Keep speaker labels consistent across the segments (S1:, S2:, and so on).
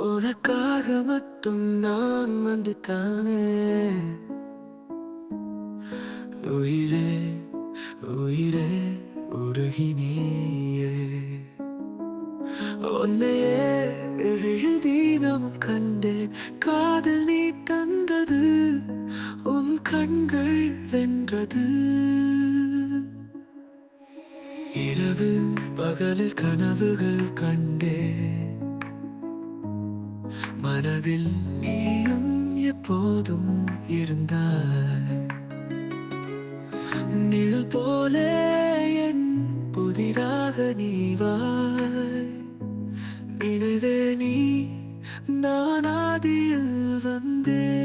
S1: உனக்காக மட்டும் நான் வந்து தானே? உயிரே உயிரே உருகினியே. உன்னையே எழுதி நாம் கண்டேன் காதல் நீ தந்தது உன் கண்கள் வென்றது. இரவு பகலில் கனவுகள் கண்டேன் மனதில் நீயும் எப்போதும் இருந்தாய். நிழல் போல என் புதிராக நீவாய். நினைவே நீ நான் ஆதியில் வந்தேன்.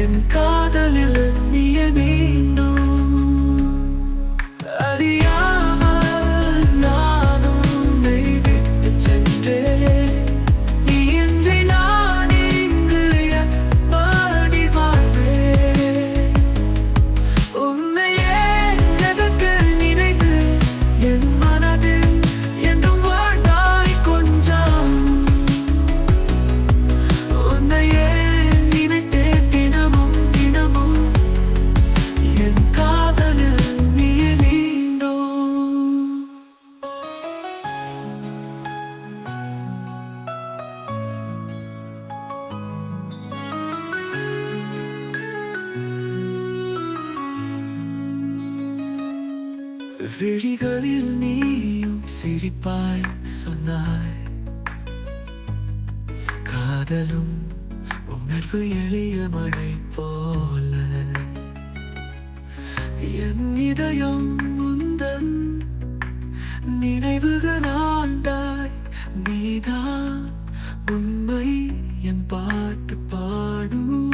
S1: என் காதலில் நீயே மீண்டும் விழிகளில் நீயும் சிரிப்பாய் சொன்னாய். காதலும் உணர்வு எளிய மழை போல. என் இதயம் முந்தன் நினைவுகள் ஆண்டாய் நீதான் உண்மை என் பாட்டு பாடும்.